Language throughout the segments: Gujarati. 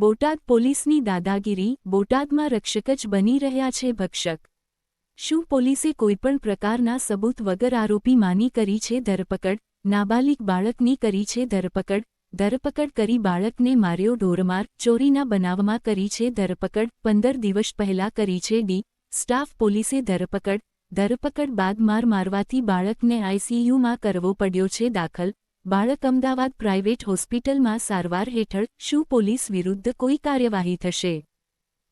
બોટાદ પોલીસની દાદાગીરી બોટાદમાં રક્ષક જ બની રહ્યા છે ભક્ષક. શું પોલીસે કોઈપણ પ્રકારના સબૂત વગર આરોપી માની કરી છે ધરપકડ? નાબાલિગ બાળકની કરી છે ધરપકડ? ધરપકડ કરી બાળકને માર્યો ઢોરમાર, ચોરીના બનાવમાં કરી છે ધરપકડ, પંદર દિવસ પહેલા કરી છે ડી. સ્ટાફ પોલીસે ધરપકડ. ધરપકડ બાદ માર મારવાથી બાળકને આઈસીયુમાં કરવો પડ્યો છે દાખલ બાળક અમદાવાદ પ્રાઇવેટ હોસ્પિટલમાં સારવાર હેઠળ શું પોલીસ વિરુદ્ધ કોઈ કાર્યવાહી થશે?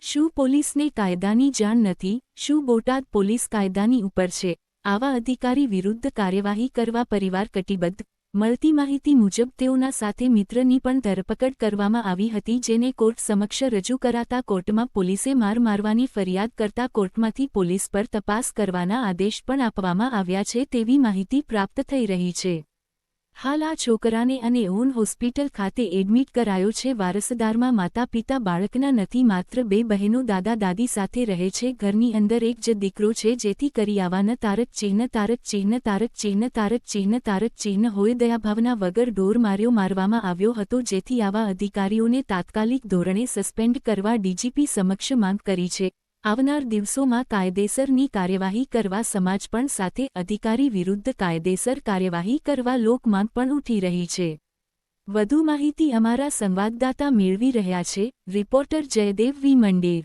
શું પોલીસને કાયદાની જાણ નથી? શું બોટાદ પોલીસ કાયદાની ઉપર છે? આવા અધિકારી વિરુદ્ધ કાર્યવાહી કરવા પરિવાર કટિબદ્ધ? મળતી માહિતી મુજબ તેઓના સાથે મિત્રની પણ ધરપકડ કરવામાં આવી હતી જેને કોર્ટ સમક્ષ રજૂ કરાતા કોર્ટમાં પોલીસે માર મારવાની ફરિયાદ કરતા કોર્ટમાંથી પોલીસ પર તપાસ કરવાના આદેશ પણ આપવામાં આવ્યા છે તેવી માહિતી પ્રાપ્ત થઈ રહી છે. હાલ આ છોકરાને અને ઓન હોસ્પિટલ ખાતે એડમિટ કરાયો છે. વારસદારમાં માતા પિતા બાળકના નથી, માત્ર બે બહેનો દાદા દાદી સાથે રહે છે. ઘરની અંદર એક જ દીકરો છે, જેથી કરી આવાન તારક ચિહ્ન તારક ચિહ્ન તારક ચિહ્ન તારક ચિહ્ન તારક ચિહ્ન હોય દયાભાવના વગર ઢોર માર્યો મારવામાં આવ્યો હતો, જેથી આવા અધિકારીઓને તાત્કાલિક ધોરણે સસ્પેન્ડ કરવા ડીજીપી સમક્ષ માંગ કરી છે. આવનાર દિવસોમાં કાયદેસરની કાર્યવાહી કરવા સમાજ પણ સાથે અધિકારી વિરુદ્ધ કાયદેસર કાર્યવાહી કરવા લોકમાંગ પણ ઉઠી રહી છે. વધુ માહિતી અમારા સંવાદદાતા મેળવી રહ્યા છે રિપોર્ટર જયદેવ વી. મંડેર.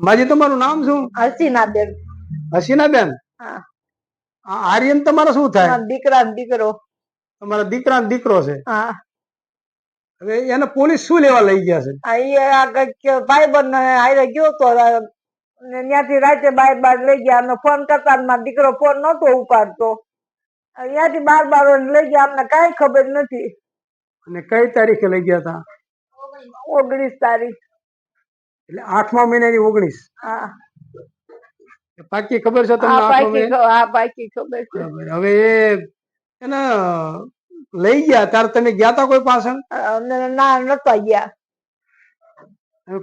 માજી તમારું નામ શું? હસીનાબેન. હસીનાબેન? આર્યન તમારો શું થાય? દીકરા દીકરો. તમારા દીકરા દીકરો છે? હા. હવે એને પોલીસ શું લેવા લઈ ગયા છે? અહીંયા ભાઈબંધ ને હારે ગયો તો ને ત્યાંથી રાતે બાર બાર લઈ ગયા. અમને ફોન કરતા મારો દીકરો ફોન નતો ઉપાડતો. ત્યાંથી બાર બાર લઈ ગયા. અમને કાંઈ ખબર નથી. અને કઈ તારીખે લઈ ગયા હતા ઓગણીસ તારીખ. એટલે આઠમા મહિનાની ઓગણીસ. હા. પાકી ખબર છે તમને બાકી ખબર છે. હવે એને લઈ ગયા? ત્યારે તમે ગયા તા કોઈ પાછળ? ના નતા ગયા.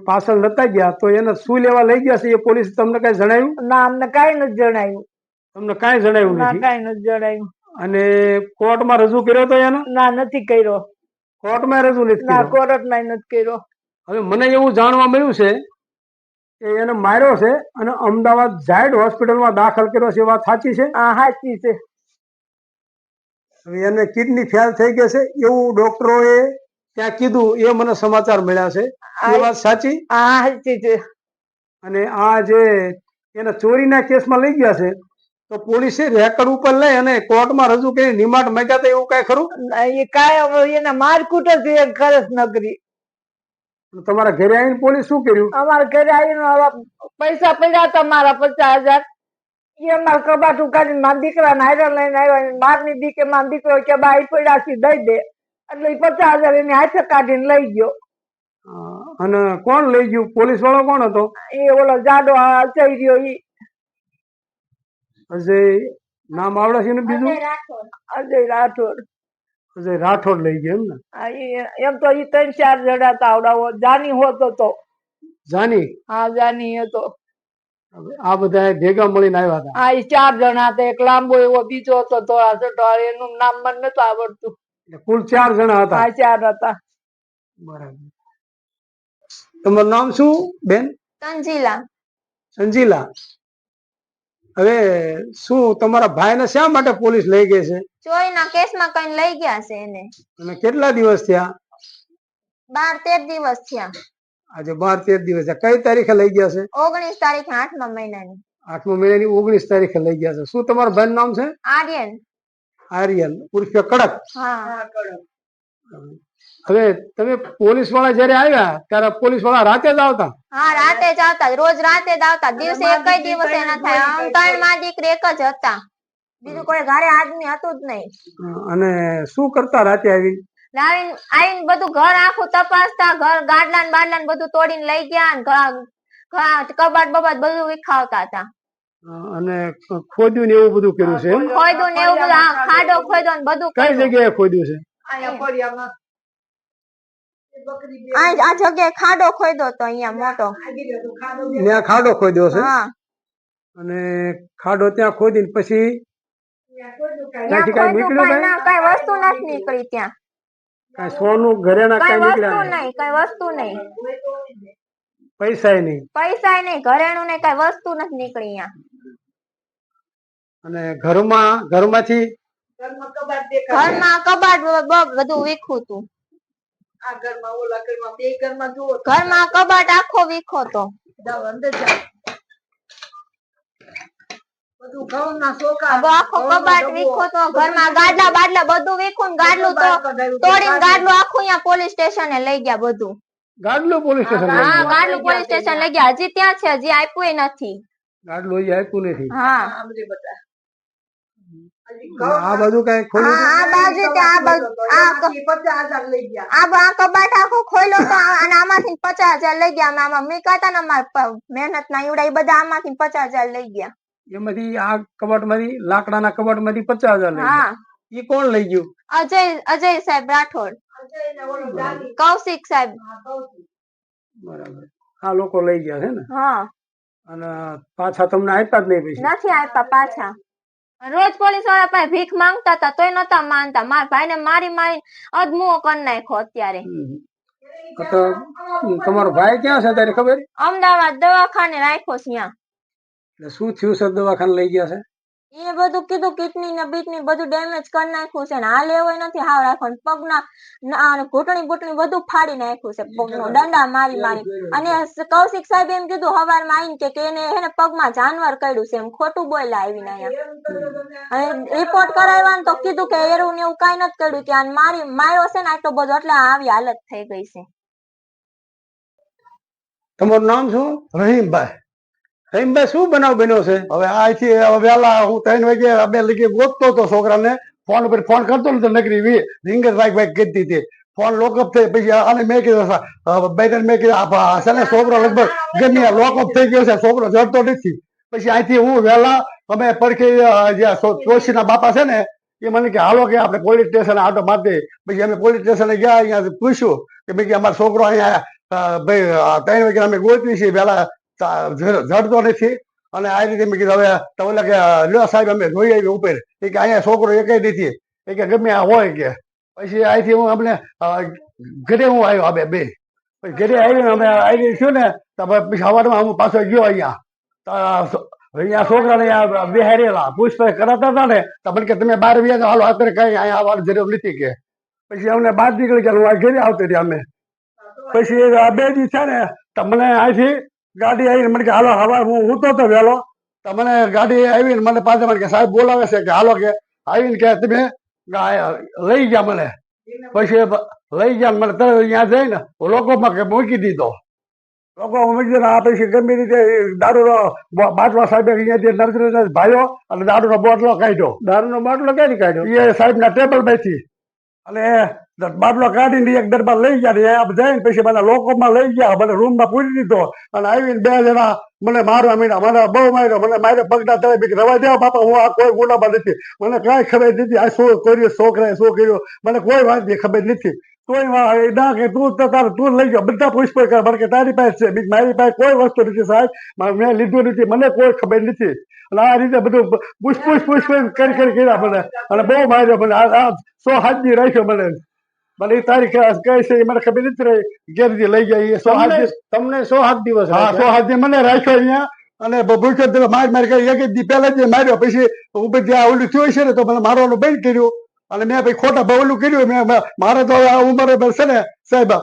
પાછળ નતા ગયા? તો એને શું લેવા લઈ ગયા છે? એ પોલીસ તમને કઈ જણાયું ના અમને કઈ નથી જણાયું તમને કઈ જણાયું ના કાંઈ નથી જણાયું અને કોર્ટમાં રજૂ કર્યો તો એને? ના નથી કર્યો. કોર્ટમાં રજૂ નથી ના કોર્ટમાં નથી કર્યો. હવે મને એવું જાણવા મળ્યું છે કે એને માર્યો છે અને અમદાવાદ ઝાયડ હોસ્પિટલમાં દાખલ કર્યો છે એ વાત સાચી છે? હા સાચી છે. હવે એને કિડની ફેલ થઈ ગઈ છે એવું ડોક્ટરોએ ત્યાં કીધું એ મને સમાચાર મળ્યા છે. એ વાત સાચી? હા સાચી છે અને આ જે એને ચોરીના કેસમાં લઈ ગયા છે તો પોલીસે રેકર્ડ ઉપર લઈ અને કોર્ટમાં રજૂ કરી નિમાટ માંગ્યા હતા એવું કઈ ખરું? એ કાંઈ એને મારકૂટ જ એ ખરસ નગરી. કરી તમારા ઘરે આવીને પોલીસ શું કર્યું? અમારા ઘરે આવીને પૈસા પડ્યા હતા મારા પચાસ હજાર. એ કબાટ કાઢીને મારા દીકરાને હારે લઈને આવ્યા મારની દીકે મારો દીકરો કે બા ઈ પડ્યા છે દઈ દે. એટલે પચાસ હજાર એની હાથે કાઢીને લઈ ગયો. અને કોણ લઈ ગયું? પોલીસ વાળો કોણ હતો? એ ઓલો જાડો અચઈ રહ્યો ઈ. અજય નામ આવડે છે ને બીજું? અજય રાઠોડ. અજય રાઠોડ. લઈ ગયો એમ ને? એમ તો ઈ ત્રણ ચાર જણા હતા આવડાવો જાની હોતો તો. જાની? હા જાની હતો. આ બધા ભેગા મળીને આવ્યા હતા. આ ચાર જણા હતા. એક લાંબો એવો બીજો હતો ધોળા ચટોળ એનું નામ મને નતું આવડતું. કુલ ચાર જણા હતા. આ ચાર હતા. બરાબર. તમારું નામ શું બેન? સંજીલા. સંજીલા. હવે શું તમારા ભાઈને શા માટે પોલીસ લઈ ગઈ છે? ચોરીના કેસમાં કઈ લઈ ગયા છે એને. અને કેટલા દિવસ થયા? બાર તેર દિવસ થયા. આજે બાર તેર દિવસ કઈ તારીખે લઈ ગયા છે? ઓગણીસ તારીખે આઠમા મહિનાની. આઠમા મહિનાની ઓગણીસ તારીખે લઈ ગયા છે. શું તમારા ભાઈ નામ છે? આર્યન. આર્યન. ઉર્ફે કડક. હવે તમે પોલીસવાળા જયારે આવ્યા ત્યારે પોલીસવાળા રાતે જ આવતા? હા રાતે જ આવતા. રોજ રાતે જ આવતા. દિવસે એક દિવસે ના થાય. આમ ત્રણમાં દીકરી એક જ હતા. બીજું કોઈ ઘરે આદમી હતું જ નહીં. અને શું કરતા રાતે આવી? લાવીને આવીને બધું ઘર આખું તપાસતા ઘર ગાડલા ને બાડલા ને બધું તોડીને લઈ ગયા ને ઘ- ઘ- કબાટ બબાટ બધું વિખાવતા હતા. અને ખોદ્યું ને એવું બધું કર્યું છે ખોદ્યું ને એવું બધું ખાડો ખોદ્યો ને બધું કઈ જગ્યાએ ખોદ્યું છે? આ આ જગ્યાએ ખાડો ખોયદો તો અહીંયા મોટો. ત્યાં ખાડો ખોદ્યો છે? હા. અને ખાડો ત્યાં ખોદીને પછી કાંઈ વસ્તુ નથી નીકળી ત્યાં. કાંઈ સોનું ઘરેણા કઈ નીકળ્યા નહીં. કઈ વસ્તુ નહીં. પૈસા નહીં. પૈસા નહીં ઘરેણું ને કઈ વસ્તુ નથી નીકળી અહીંયા. અને ઘરમાં ઘરમાંથી? ઘરમાં કબાટ બધું વીખું તું. આ ઘરમાં કબાટ આખો વીખો તો. અંદર જાઓ બધું ઘઉંના ચોખા, હવે આખો કબાટ વીખો તો ઘરમાં ગાડલા બાડલા બધું વીખું ગાડલું તો તોડીને ગાડલું આખું અહીંયા પોલીસ સ્ટેશને લઈ ગયા બધું. ગાડલું પોલીસ સ્ટેશન હા ગાડલું પોલીસ સ્ટેશન. લઈ ગયા. હજી ત્યાં છે હજી આપ્યું નથી. ગાડલું હજી આપ્યું નથી. હા. આમ રે બધા. હજી અને આ બધું કઈ ખોલ્યું આ બાજુ આ બાજુ આ પચાસ હજાર લઈ ગયા. આ કબાટ આખો ખોલ્યો તો અને આમાંથી પચાસ હજાર લઈ ગયા. આમાં મીકા હતા ને અમાર મહેનત ના ઈવડા એ બધા આમાંથી પચાસ હજાર લઈ ગયા. એમાંથી આ કબાટમાંથી લાકડાના કબાટમાંથી પચાસ હજાર લઈ ગયા. કોણ લઈ ગયું? અજય અજય સાહેબ રાઠોડ. કૌશિક સાહેબ. બરાબર. આ લોકો લઈ ગયા છે ને? હા. અને પાછા તમને આપ્યા જ નહીં પૈસા? નથી આપ્યા પાછા. રોજ પોલીસવાળા પાસે ભીખ માંગતા હતા તોય નતા માનતા. મારા ભાઈને મારી મારી અધમુઓ કરી નાખ્યો અત્યારે. હમ. તો તમારો ભાઈ ક્યાં છે તારી ખબર? અમદાવાદ દવાખાને રાખ્યો છે ત્યાં. એટલે શું થયું છે? દવાખાને લઈ ગયા છે? એ બધું કીધું કિડની ને બીટની બધું ડેમેજ કરી નાખ્યું છે ને હાલ એવો નથી હાવ રાખવાનું. પગના ના- ઘૂંટણી બધું ફાડી નાખ્યું છે. પગનું દંડા મારી મારી. અને કૌશિક સાહેબ એમ કીધું હવારમાં આવીને કે એને એને પગમાં જાનવર કર્યું છે એમ. ખોટું બોલ્યા આવીને અહીંયા. અને રિપોર્ટ કરાવ્યા ને તો કીધું કે એરું ને એવું કઈ નથી કર્યું કે આને મારી માર્યો છે ને આટલો બધો એટલે આવી હાલત થઈ ગઈ છે. તમારું નામ શું? રહીમભાઈ. રહીમભાઈ શું બનાવ બન્યો છે? હવે અહીંથી હવે વહેલા હું ત્રણ વાગે બે લગી ગોતતો હતો છોકરાને. ફોન ઉપર ફોન કરતો ને તો નકરી વી. રીંગર વાગ વાગ કરતી હતી. ફોન લોકઅપ થઈ પછી આને મેં કીધું બેટર મેં કીધું આ ભા- છે ને છોકરો લગભગ ગમે લોકઅપ થઈ ગયો છે છોકરો જડતો નથી. પછી અહીંથી હું વહેલા અમે પડખે અ, જે ચોસીના બાપા છે ને એ મને કે હાલો કે આપણે પોલીસ સ્ટેશન આટો મારતી પછી અમે પોલીસ સ્ટેશને ગયા અહીંયા પૂછ્યું કે મેં કે અમારો છોકરો અહીંયા અ, ભાઈ આ ત્રણ વાગે અમે ગોતવી છીએ વહેલા તા- જ- જડતો નથી. અને આ રીતે મેં કીધું, હવે તો લાગે લ્યો સાહેબ, અમે જોઈ આવી ઉપર. એ કે, અહીંયા છોકરો એક નથી. એ કે, ગમે આ હોય કે. પછી અહીંથી હું અમને ઘરે હું આવ્યો આ બે બે. પછી ઘરે આવીને અમે આવી થયું ને, તો પછી સવારમાં હું પાછો ગયો અહીંયા. અહીંયા છોકરાને બિહારેલા પૂછપરછ કરાતા હતા ને, તો મને કે, તમે બાર વ્યા હાલો, અત્યારે કઈ અહીંયા આવવાની જરૂર નથી કે. પછી અમને બહાર નીકળી ગયા હું ઘરે આવતી હતી અમે. પછી બે દિવસ છે ને તમને મને અહીંથી ગાડી આવીને મને કે હાલો હવા હું ઉતો તો વહેલો. તો મને ગાડી આવીને મને પાસે મને કે સાહેબ બોલાવે છે. કે હાલો કે. આવીને કે તમે લઈ ગયા મને. પછી લઈ ગયા ને મને તરત અહીંયા જઈને લોકોમાં કે મૂકી દીધો. લોકો મૂકી દીધો આ પછી ગમે રીતે દારૂનો બાટલો સાહેબે અહીંયાથી નર્સરી ભાઈઓ અને દારૂનો બોટલો કાઢ્યો. દારૂનો બાટલો ક્યાંથી કાઢ્યો? એ સાહેબના ટેબલમાંથી અને એ બાટલો કાઢીને એક દરબાર લઈ ગયા આપ જઈને પછી મને લોકોમાં લઈ ગયા મને રૂમમાં પૂરી દીધો. અને આવીને બે જણા મને મારવા મીડા મને બહુ માર્યો. મને મારે પગડા તળે બીક રવા દેવા બાપા, હું આ કોઈ ગુનામાં નથી. મને કાંઈ ખબર નથી. આ શું કર્યું છોકરાએ શું કર્યું? મને કોઈ વાતની ખબર નથી. કોઈ ના કે, તું તો તારે, તું લઈ ગયો બધા પૂછપરછ કરે કે તારી પાસે છે? બીજી, મારી પાસે કોઈ વસ્તુ નથી સાહેબ. મા- લીધું નથી. મને કોઈ ખબર નથી. અને આ રીતે બધું પૂછ પૂછ કરી કરી કર્યા મને. અને બહુ માર્યો મને. આ સો હાજરી રાખ્યો મને. મને એ તારીખ કઈ છે એ મને ખબર નથી રહી. ઘેરથી લઈ ગયા સો તમને હાથ તમને સો હાથ દિવસ હા સો હાથ દિવસ મને રાખ્યો અહીંયા. અને ભૂખ્યો માર માર કરી એક દી પહેલા જ માર્યો પછી ઉપર જ્યાં ઓલું થયું છે ને તો મને મારવાનું બંધ કર્યું. અને મેં ભાઈ ખોટા ભાવ ઓલું કર્યું. મેં મારે તો આ ઉંમરે બસ છે ને સાહેબ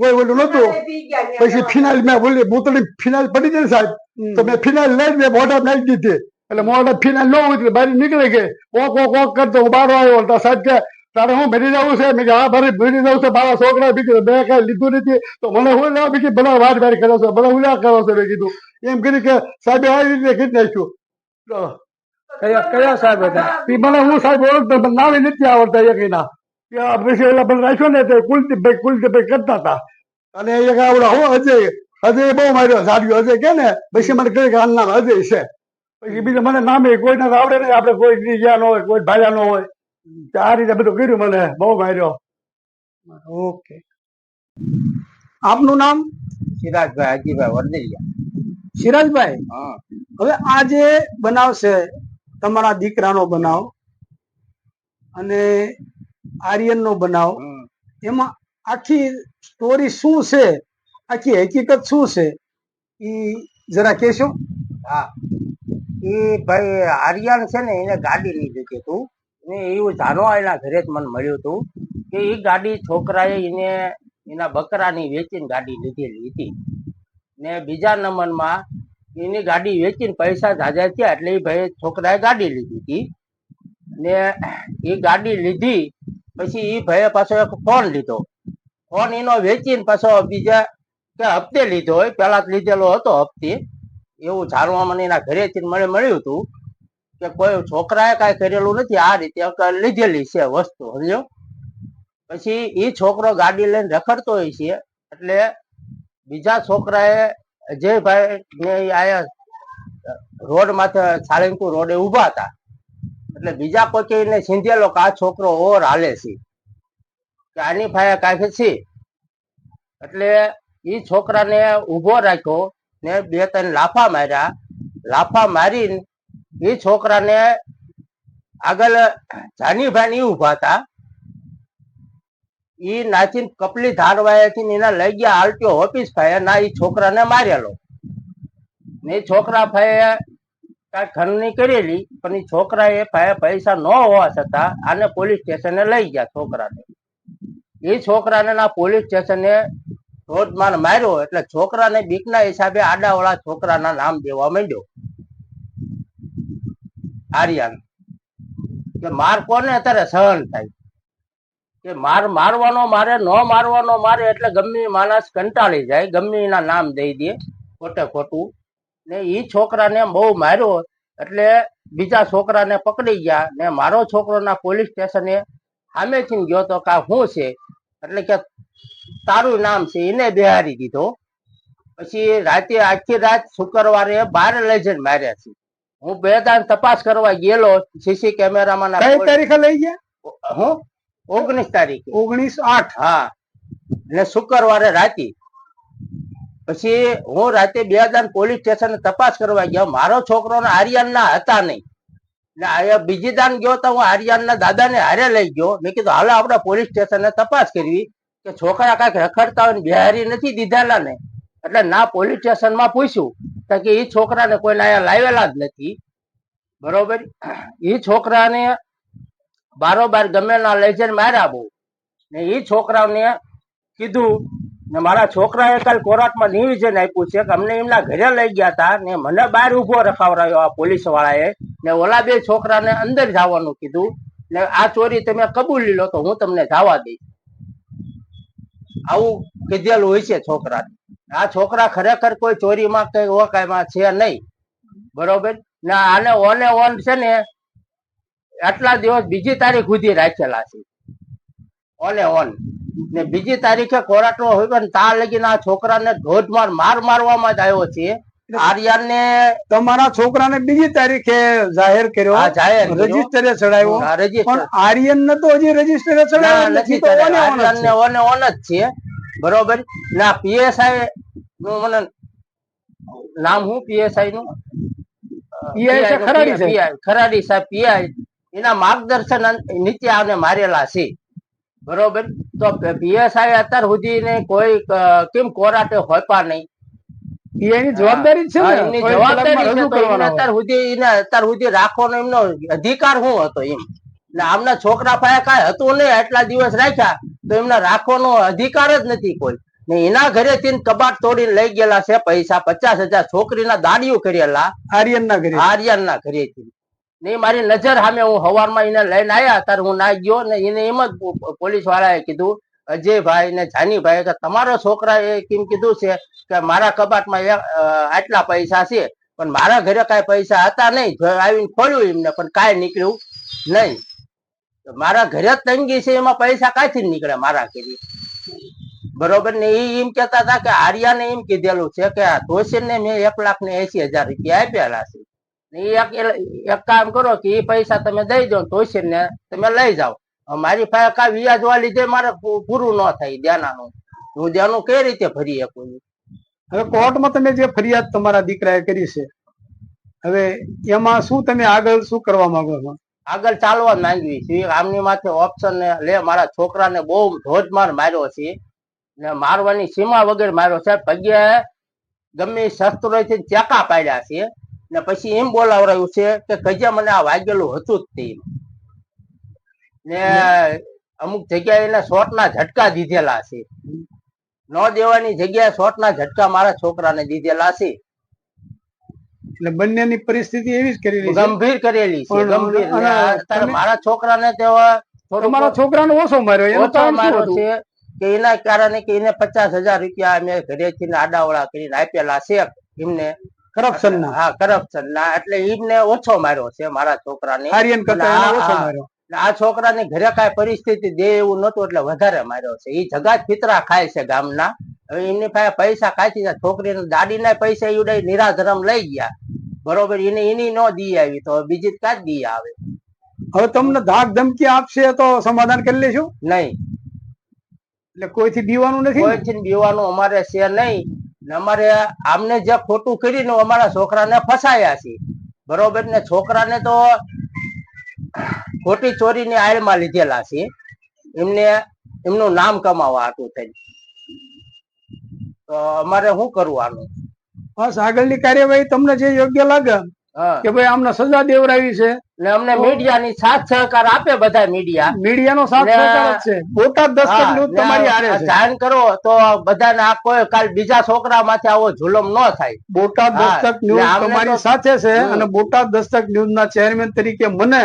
કોઈ ઓલું નતું ત્યાં. પછી ફિનાઇલ મેં બોલી બોતળી ફિનાઇલ પડી જાય સાહેબ તો મેં ફિનાઇલ લઈ મેં મોઢા નાખી દીધી. એટલે મોઢા ફિનાઇલ ન ઉતરી બહાર નીકળી ગઈ. ઓક ઓક ઓક કરતો હું બહાર આવ્યો. સાહેબ કે તારે હું ભરી જવું છે? મેં આ હા ભરી ભરી જવું છે મારા છોકરા બીજું મેં કઈ લીધું નથી. તો મને હું ના બીજી બધા વાત વાર કરો છો? બધા ઉલા કરો છો? મેં કીધું. એમ કરી કે સાહેબ આ રીતે કીધી નાખ્યું. કયા કયા સાહેબ હતા? એ મને હું સાહેબ ઓળખતો પણ નામે નથી આવડતા એક આ પછી ઓલા મને રાખ્યો ને તે કુલદીપભાઈ કુલદીપભાઈ કરતા હતા. અને એક આવડા હું અજય. અજય બહુ માર્યો સાડ્યો અજય કે ને? પછી મને કહે કે આનું નામ અજય છે. પછી બીજું મને નામે કોઈને આવડે નહીં આપણે કોઈ ગયા ન હોય કોઈ ભાયા ન હોય. આ રીતે બધું કર્યું મને બહુ માર્યો ઓકે. આપનું નામ? સિરાજભાઈ હાજીભાઈ વર્દિયા સિરાજભાઈ હવે આ જે બનાવ છે તમારા દીકરાનો બનાવ અને આર્યનનો બનાવ એમાં આખી સ્ટોરી શું છે? આખી હકીકત શું છે? એ જરા કહેશો? હા. એ ભાઈ આર્યન છે ને એને ગાડી લીધી હતી તું. ને એવું જાણવા એના ઘરે જ મને મળ્યું હતું કે એ ગાડી છોકરાએ એને, એના બકરાની વેચીને ગાડી લીધેલી હતી. ને બીજા નંબરમાં એની ગાડી વેચીને પૈસા જાજા થયા એટલે એ ભાઈ છોકરાએ ગાડી લીધી હતી. ને એ ગાડી લીધી, પછી એ ભાઈએ પાછો એક ફોન લીધો. ફોન એનો વેચીને પાછો બીજા કે હપ્તે લીધો હોય, પેલા જ લીધેલો હતો હપ્તે. એવું જાણવા મને એના ઘરેથી મને મળ્યું હતું. કે કોઈ છોકરાએ કાંઈ કરેલું નથી, આ રીતે લીધેલી છે વસ્તુ, સમજો? પછી એ છોકરો ગાડી લઈને રખડતો હોય છે, એટલે બીજા છોકરાએ અજયભાઈ ને ઈ આયા રોડ માથે સાળંગપુર રોડે ઊભા હતા. એટલે બીજા કોઈ એને સિંધેલો કે આ છોકરો ઓર હાલે છે. કે આની ભાઈ કાંઈક છે એટલે એ છોકરાને ઊભો રાખ્યો ને બે ત્રણ લાફા માર્યા. લાફા મારીને એ છોકરાને આગળ જાનીભાઈ ની ઊભા હતા. ઈ નાચીને કપલી ધારવાયાથી એના લઈ ગયા આરટીઓ ઓફિસ ભાઈ ના એ છોકરાને મારેલો. ને એ છોકરા ભાઈએ કાંઈ ઘરની કરેલી, પણ એ છોકરા એ ભાઈ પૈસા ન હોવા છતાં આને પોલીસ સ્ટેશને લઈ ગયા છોકરાને. એ છોકરાને ના પોલીસ સ્ટેશને ધોધમાર માર્યો, એટલે છોકરાને બીકના હિસાબે આડાવાળા છોકરાના નામ દેવા માંડ્યો. આર્યન, કે માર કોને અત્યારે સહન થાય? કે માર મારવાનો મારે, ન મારવાનો મારે, એટલે ગમે માણસ કંટાળી જાય, ગમે એના નામ દઈ દે, ખોટે ખોટું. ને એ છોકરાને બહુ માર્યો, એટલે બીજા છોકરાને પકડી ગયા, ને મારો છોકરો ના પોલીસ સ્ટેશને સામેથી ગયો તો કા શું છે? એટલે કે તારું નામ છે, એને બિહારી દીધો. પછી રાતે આખી રાત શુક્રવારે બાર લઈ માર્યા છે. હું બે દાન તપાસ કરવા ગયેલો સીસી કેમેરામાં કઈ તારીખે લઈ ગયા? હું? ઓગણીસ તારીખે. ઓગણીસ આઠ. હા. ને શુક્રવારે રાતે. પછી હું રાતે બે દાન પોલીસ સ્ટેશન તપાસ કરવા ગયો. મારો છોકરો આર્યન ના હતા નહીં. ને આ બીજી દાન ગયો તો હું આર્યન ના દાદા ને હારે લઈ ગયો. મેં કીધું હાલો આપડે પોલીસ સ્ટેશન તપાસ કરવી. કે છોકરા કાંઈક રખડતા હોય બિહારી નથી દીધેલા ને. એટલે ના પોલીસ સ્ટેશનમાં પૂછ્યું તો કે એ છોકરાને કોઈને અહીંયા લાવેલા જ નથી. બરોબર? એ છોકરાને બારોબાર ગમે ના લઈ જઈને માર્યા બહુ. ને એ છોકરાને કીધું ને મારા છોકરાએ કાલ કોર્ટમાં નિવેદન આપ્યું છે કે અમને એમના ઘરે લઈ ગયા હતા ને મને બહાર ઊભો રખાવડાયો આ પોલીસ વાળાએ. ને ઓલા બે છોકરાને અંદર જવાનું કીધું. ને આ ચોરી તમે કબૂલી લો તો હું તમને જવા દઈશ. આવું કીધેલું હોય છે છોકરાને. આ છોકરા ખરેખર કોઈ ચોરીમાં કઈ ઓકાયમાં છે નહીં. બરોબર? ને આને ઓને ઓન છે ને આટલા દિવસ બીજી તારીખ સુધી રાખેલા છે. ઓને ઓન. ને બીજી તારીખે કોરાટો હોય પણ ત્યાં લગીને આ છોકરાને ધોધમાર માર મારવામાં જ આવ્યો છે. આર્યાને તમારા છોકરાને બીજી તારીખે જાહેર કર્યો જાહેર. રજીસ્ટરે ચડાવ્યો. પણ આર્યન ને તો હજી રજીસ્ટરે ના, ચડાવ્યો નથી તો ઓને ઓન જ છે. બરોબર? ના પીએસઆઈ નું મને નામ હું પીએસઆઈ નું? ખરાડી સાહેબ. ખરાડી સાહેબ પીઆઈ એના માર્ગદર્શન નીચે આને મારેલા છે. બરોબર? તો પીએસઆઈ અત્યાર સુધી ને કોઈ કેમ કોરાટે હોપા નહીં. જવાબદારી છે ને? જવાબદારી અત્યાર સુધી અત્યાર સુધી રાખવાનો એમનો અધિકાર શું હતો એમ? ને આમના છોકરા પાસે કઈ હતું નહીં આટલા દિવસ રાખ્યા. તો એમને રાખવાનો અધિકાર જ નથી કોઈ. ને એના ઘરેથી કબાટ તોડીને લઈ ગયેલા છે પૈસા પચાસ હજાર છોકરીના દાડીઓ કરેલા આર્યન ના ઘરે આર્યન ના ઘરેથી ને મારી નજર સામે હું હવારમાં એને લઈને આવ્યા ત્યારે હું ના ગયો ને એને એમ જ પોલીસ વાળાએ કીધું અજયભાઈ ને જાનીભાઈ કે તમારો છોકરા એ કેમ કીધું છે કે મારા કબાટમાં આટલા પૈસા છે પણ મારા ઘરે કાંઈ પૈસા હતા નહીં આવીને ખોલ્યું એમને પણ કાંઈ નીકળ્યું નહીં. મારા ઘરે તંગી છે, એમાં પૈસા કાંઈથી નીકળે મારા ઘરે? બરોબર ને એ એમ કેતા હતા કે આર્યાને એમ કીધેલું છે કે આ તોસીને મેં એક લાખ ને એસી હજાર રૂપિયા આપેલા છે. ને એક કામ કરો કે એ પૈસા તમે દઈ દો તોસીર ને તમે લઈ જાઓ. મારી પાસે કા વાળી દે મારે પૂરું ન થાય દેનાનું હું ધ્યાનું કઈ રીતે ભરી શકું હવે કોર્ટમાં તમે જે ફરિયાદ તમારા દીકરાએ કરી છે, હવે એમાં શું તમે આગળ શું કરવા માંગો છો? આગળ ચાલવા માંગવી છે આમની માથે ઓપ્શન લે, મારા છોકરાને બહુ ધોધમાર માર્યો છે. ને મારવાની સીમા વગર માર્યો છે. પગે ગમે શસ્ત્રોથી ચેકા પાડ્યા છે. ને પછી એમ બોલાવરાયું છે કે કજે મને આ વાગેલું હતું જ તે ને અમુક જગ્યાએ એને ના ઝટકા દીધેલા છે. ન દેવાની જગ્યાએ શોટના ઝટકા મારા છોકરાને દીધેલા છે. એટલે બંનેની પરિસ્થિતિ એવી જ કરેલી ગંભીર કરેલી ગંભીર. મારા છોકરાને તો થોડુંક તમારા છોકરાનો ઓછો માર્યો એનું ઓછો માર્યો છે કે એના કારણે કે એને પચાસ હજાર રૂપિયા અમે ઘરેથી આડાવડા કરીને આપેલા છે એમને. કરપ્શન ના. હા કરપ્શન ના. એટલે એમને ઓછો માર્યો છે મારા છોકરાને. આર્યન કરતા ઓછો માર્યો. આ છોકરાને ઘરે કઈ પરિસ્થિતિ દે એવું નતું એટલે વધારે માર્યો છે. એ જગા ફિતરા ખાય છે ગામના. હવે એમની પાસે પૈસા કાચી છોકરીને દાડીના પૈસા ઉડાઈ નિરાધરમ લઈ ગયા. બરોબર એને એની ન દી આવી તો બીજી કાજ દી આવે? હવે તમને ધાક ધમકી આપશે તો સમાધાન કરી લેશું? નહીં. એટલે કોઈથી બીવાનું નથી? કોઈથી બીવાનું અમારે છે નહીં. અમારે આમને જે ખોટું કરીને અમારા છોકરાને ફસાયા છે. બરોબર ને છોકરાને તો ખોટી ચોરીની આડમાં લીધેલા છે. એમને એમનું નામ કમાવા હતું થઈ તો અમારે શું કરવાનું? બસ આગળની કાર્યવાહી તમને જે યોગ્ય લાગે કે ભાઈ આમને સજા દેવરાવી છે. ને અમને મીડિયાની સાથ સહકાર આપે બધા મીડિયા. મીડિયાનો સાથ સહકાર છે. બોટાદ દસ્તક ન્યૂઝ તમારી આરે છે. જાણ કરો તો બધાને આ કોઈ કાલ બીજા છોકરા માથે આવો જુલમ ન થાય. બોટાદ દસ્તક ન્યૂઝ તમારી સાથે છે અને બોટાદ દસ્તક ન્યૂઝ ના ચેરમેન તરીકે મને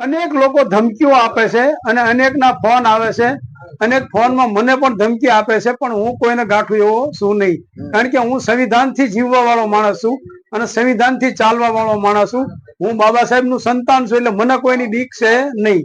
અનેક લોકો ધમકીઓ આપે છે અને અનેકના ફોન આવે છે. અનેક ફોનમાં મને પણ ધમકી આપે છે, પણ હું કોઈને ગાંઠું એવો છું નહીં. કારણ કે હું સંવિધાનથી જીવવા વાળો માણસ છું અને સંવિધાનથી ચાલવા વાળો માણસ છું. હું બાબા સાહેબનું સંતાન છું એટલે મને કોઈની બીક છે નહીં.